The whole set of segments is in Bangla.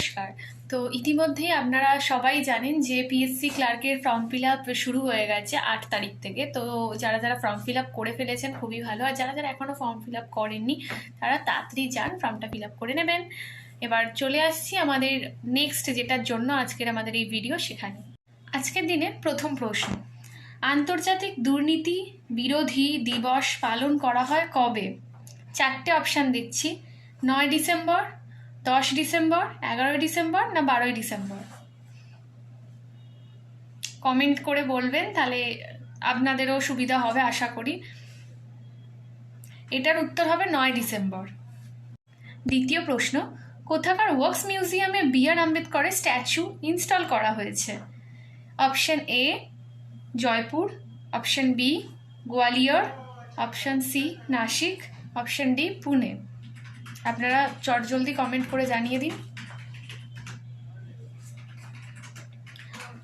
নমস্কার। তো ইতিমধ্যেই আপনারা সবাই জানেন যে পিএসসি ক্লার্কের ফর্ম ফিল আপ শুরু হয়ে গেছে আট তারিখ থেকে। তো যারা যারা ফর্ম ফিল আপ করে ফেলেছেন খুবই ভালো। আর যারা যারা এখনও ফর্ম ফিল আপ করেননি, তারা তাড়াতাড়ি যান ফর্মটা ফিল আপ করে নেবেন। এবার চলে আসছি আমাদের নেক্সট যেটার জন্য আজকের আমাদের এই ভিডিও সেখানে। আজকের দিনে প্রথম প্রশ্ন, আন্তর্জাতিক দুর্নীতি বিরোধী দিবস পালন করা হয় কবে? চারটে অপশান দিচ্ছি, নয় ডিসেম্বর দশ ডিসেম্বর, এগারোই ডিসেম্বর না বারোই ডিসেম্বর? কমেন্ট করে বলবেন, তাহলে আপনাদেরও সুবিধা হবে, আশা করি। এটার উত্তর হবে নয় ডিসেম্বর। দ্বিতীয় প্রশ্ন, কোথাকার ওয়ার্কস মিউজিয়ামে বি আর আম্বেদকরের স্ট্যাচু ইনস্টল করা হয়েছে? Option A, Jaipur, option B, Gwalior, option C, Nashik, option D, Pune. আপনারা চটজলদি কমেন্ট করে জানিয়ে দিন।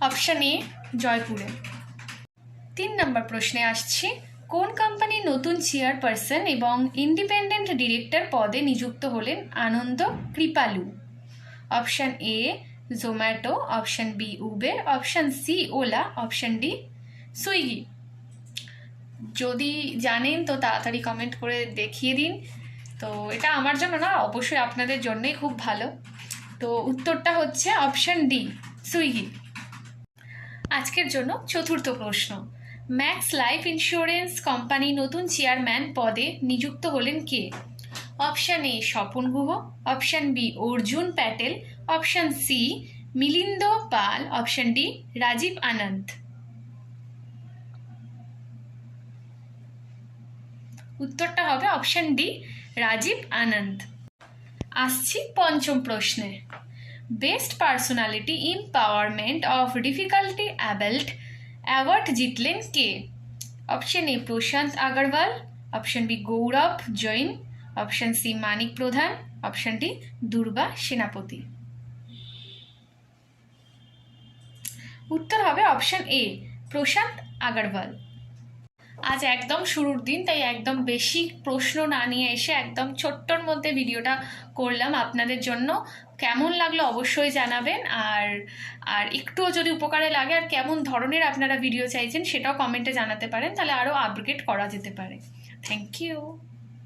অপশন এ জয়পুরে তিন নম্বর প্রশ্নে আসছি, কোন কোম্পানির নতুন চেয়ারপারসন এবং ইন্ডিপেন্ডেন্ট ডিরেক্টর পদে নিযুক্ত হলেন Anand Kripalu? Option A Zomato option B Uber option C Ola option D Swiggy যদি জানেন তো তাড়াতাড়ি কমেন্ট করে দেখিয়ে দিন। তো এটা আমার জন্য না, অবশ্যই আপনাদের জন্যই খুব ভালো। তো উত্তরটা হচ্ছে অপশন ডি সুইগি। আজকের জন্য চতুর্থ প্রশ্ন। ম্যাক্স লাইফ ইন্স্যুরেন্স কোম্পানি নতুন চেয়ারম্যান পদে নিযুক্ত হলেন কে? Option A Swapan Guha, option B Arjun Patel, option C Milind Pal, option D Rajiv Anand. উত্তরটা হবে অপশন ডি রাজীব আনন্দ। আসছি পঞ্চম প্রশ্নে। Best personality empowerment of difficulty abled award জিতলেন কে? Option A Prashant Agarwal. Option B Gaurav Jain. Option C Manik Pradhan. Option D দুর্বা সেনাপতি। উত্তর হবে অপশন এ প্রশান্ত আগরওয়াল। আজ একদম শুরুর দিন, তাই একদম বেশি প্রশ্ন না নিয়ে এসে একদম ছোট্টর মধ্যে ভিডিওটা করলাম আপনাদের জন্য। কেমন লাগল অবশ্যই জানাবেন, আর আর একটুও যদি উপকারে লাগে, আর কেমন ধরনের আপনারা ভিডিও চাইছেন সেটাও কমেন্টে জানাতে পারেন, তাহলে আরও আপগ্রেড করা যেতে পারে। Thank you